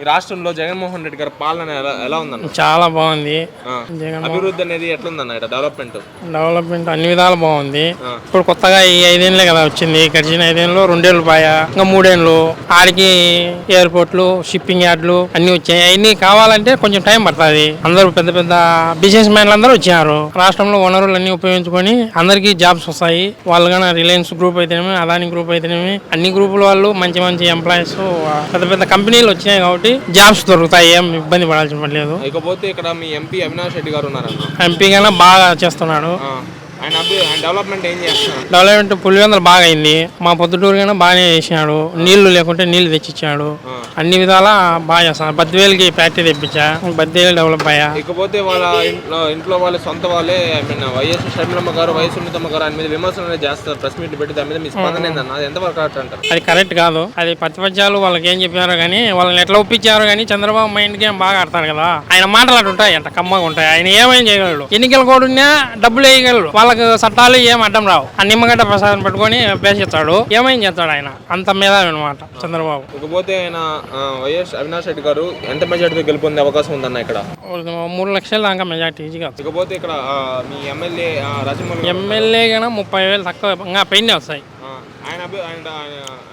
ఈ రాష్ట్రంలో జగన్మోహన్ రెడ్డి గారి పాలన ఎలా ఎలా ఉందన్న? చాలా బాగుంది. జగన్ అభివృద్ధి అనేది ఎట్లుందన్న ఇక్కడ డెవలప్మెంట్ డెవలప్మెంట్ అన్ని విధాలు బాగుంది. ఇప్పుడు కొత్తగా ఈ ఐదేళ్ళే కదా వచ్చింది. గడిచిన ఐదేళ్ళు రెండేళ్ళు పాయా. ఇంకా మూడేళ్ళు. ఆడికి ఎయిర్పోర్ట్లు షిప్పింగ్ యార్డ్లు అన్ని వచ్చాయి. అవన్నీ కావాలంటే కొంచెం టైం పడుతుంది. అందరూ పెద్ద పెద్ద బిజినెస్ మ్యాన్లు అందరూ వచ్చారు రాష్ట్రంలో వనరులు అన్ని ఉపయోగించుకొని అందరికీ జాబ్స్ వస్తాయి. వాళ్ళు కానీ రిలయన్స్ గ్రూప్ అయితేనేమి అదాని గ్రూప్ అయితేనేమి అన్ని గ్రూపుల వాళ్ళు మంచి మంచి ఎంప్లాయీస్ పెద్ద పెద్ద కంపెనీలు వచ్చినాయి కాబట్టి జాబ్స్ దొరుకుతాయి ఏం ఇబ్బంది పడాల్సిన పని లేదు. ఇకపోతే ఇక్కడ మీ ఎంపీ అవినాష్ రెడ్డి గారు ఉన్నారన్న ఎంపీ కన్నా బాగా చేస్తున్నాడు. ఆ. ఆయన అభి ఆయన డెవలప్మెంట్ ఏం చేస్తున్నారు? డెవలప్మెంట్ పులివెందులు బాగా అయింది. మా పొద్దుటూరు కన్నా బాగానే చేసినాడు. నీళ్ళు లేకుంటే నీళ్ళు తెచ్చిచ్చాడు. అన్ని విధాలా బాగా చేస్తున్నాడు బద్వేలుకి ఫ్యాక్టరీ తెప్పించా బద్వేలు డెవలప్ అయ్యా. ఇకపోతే వాళ్ళ ఇంట్లో ఇంట్లో వాళ్ళ సొంత వాళ్ళే ఐ మీన్ వైఎస్ షర్మిలమ్మ గారు వైఎస్ సునీతమ్మ గారు ఆయన మీద విమర్శలు అనేది చేస్తారు ప్రెస్ మీట్ పెట్టి దాని మీద మీ స్పందన ఏందన్న? అది ఎంతవరకు కరెక్ట్ అంటారు? అది కరెక్ట్ కాదు. అది ప్రతిపక్షాలు వాళ్ళకి ఏం చెప్పారో కానీ వాళ్ళని ఎట్లా ఒప్పించారో కానీ చంద్రబాబు మైండ్ గేమ్ బాగా ఆడతారు కదా. ఆయన మాటలు అటు ఉంటాయి అంత కమ్మగా ఉంటాయి. ఆయన ఏమైనా చేయగలడు? ఎన్నికల కూడా ఉన్నా డబ్బులు వేయగలడు. వాళ్ళకి చట్టాలు ఏం అడ్డం రావు. ఆ నిమ్మగడ్డ ప్రసాదం పెట్టుకొని పేసిస్తాడు ఏమైనా చేస్తాడు ఆయన? అంత మీద అనమాట చంద్రబాబు. ఇకపోతే ఆయన వైఎస్ అవినాష్ రెడ్డి గారు ఎంత మెజార్టీతో గెలుపొందే అవకాశం ఉందన్న ఇక్కడ? మూడు లక్షల దాకా మెజార్టీ ఈజీగా ఇకపోతే ఇక్కడ మీ ఎమ్మెల్యే రాజమౌళి ఎమ్మెల్యే కన్నా ముప్పై వేలు తక్కువ ఇంకా పైన వస్తాయి.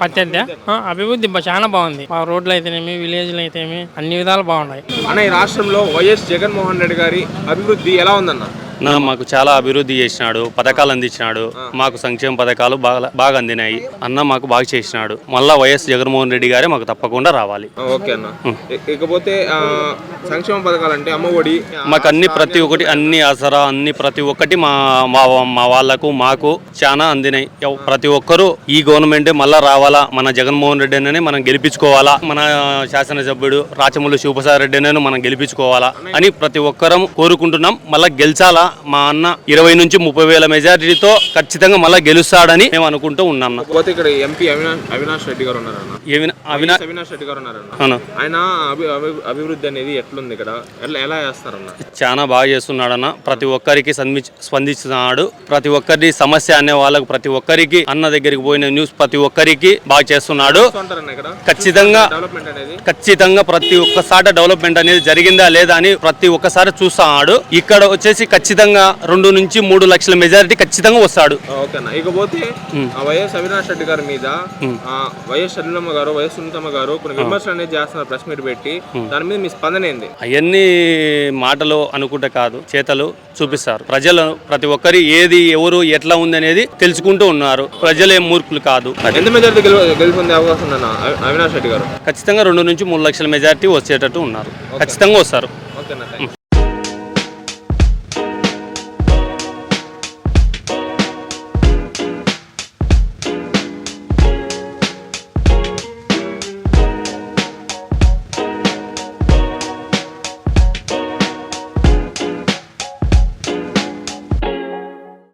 పద్దెనిమిది అభివృద్ధి చాలా బాగుంది. ఆ రోడ్లు అయితేనేమి విలేజ్లు అయితేనేమి అన్ని విధాలు బాగున్నాయి. అన్న ఈ రాష్ట్రంలో వైఎస్ జగన్మోహన్ రెడ్డి గారి అభివృద్ధి ఎలా ఉందన్న? మాకు చాలా అభివృద్ధి చేసినాడు పథకాలు అందించినాడు మాకు సంక్షేమ పథకాలు బాగా బాగా అందినాయి. అన్న మాకు బాగా చేసినాడు. మళ్ళా వైఎస్ జగన్మోహన్ రెడ్డి గారే మాకు తప్పకుండా రావాలి. ఓకే అన్న. ఇకపోతే సంక్షేమ పథకాలు అంటే అమ్మఒడి మాకు అన్ని ప్రతి ఒక్కటి అన్ని ఆసరా అన్ని ప్రతి ఒక్కటి మా మా వాళ్ళకు మాకు చాలా అందినాయి. ప్రతి ఒక్కరూ ఈ గవర్నమెంట్ మళ్ళా రావాలా? మన జగన్మోహన్ రెడ్డి అనే మనం గెలిపించుకోవాలా? మన శాసనసభ్యుడు రాచమల్లి శివప్రసాద్ రెడ్డి అని మనం గెలిపించుకోవాలా? అని ప్రతి ఒక్కరం కోరుకుంటున్నాం. మళ్ళా గెలిచాలా? మా అన్న ఇరవై నుంచి ముప్పై వేల మెజారిటీతో ఖచ్చితంగా మళ్ళా గెలుస్తాడని మేము అనుకుంటూ ఉన్నాం ఇకపోతే ఇక్కడ ఎంపీ అవినాష్ రెడ్డి గారు అవినాష్ రెడ్డి అవును. ఆయన అభి- అభి- అభివృద్ధి అనేది ఎట్లుంది ఇక్కడ? ఎలా చేస్తారన్న? చాలా బాగా చేస్తున్నాడన్న. ప్రతి ఒక్కరికి స్పందిస్తున్నాడు. ప్రతి ఒక్కరి సమస్య అనే వాళ్ళకు ప్రతి ఒక్కరికి అన్న దగ్గరికి పోయిన న్యూస్ ప్రతి ఒక్కరికి బాగా చేస్తున్నాడు. ఖచ్చితంగా డెవలప్మెంట్ అనేది? ఖచ్చితంగా ప్రతి ఒక్కసారి డెవలప్మెంట్ అనేది జరిగిందా లేదా అని ప్రతి ఒక్కసారి చూస్తున్నాడు ఇక్కడ వచ్చేసి ఖచ్చితంగా రెండు నుంచి మూడు లక్షల మెజారిటీ ఖచ్చితంగా వస్తాడు. ఆ, ఓకే అన్న. ఇకపోతే ఆ వైఎస్ అవినాష్ రెడ్డి గారి మీద ఆ, వైఎస్ షర్మిలమ్మ గారు వైఎస్ సునీతమ్మ గారు కొన్ని విమర్శలు అనేది చేస్తున్నారు ప్రెస్ మీట్ పెట్టి. దాని మీద మీ స్పందన ఏంది? అవన్నీ మాటలు అనుకుంటే కాదు చేతలు చూపిస్తారు. ప్రజలు ప్రతి ఒక్కరి ఏది ఎవరు ఎట్లా ఉంది అనేది తెలుసుకుంటూ ఉన్నారు. ప్రజలు ఏం మూర్ఖులు కాదు. ఎంత మెజార్టీ గెలు గెలుపొందే అవకాశం ఉందన్న అవినాష్ రెడ్డి గారు? ఖచ్చితంగా రెండు నుంచి మూడు లక్షల మెజారిటీ వచ్చేటట్టు ఉన్నారు. ఖచ్చితంగా వస్తారు.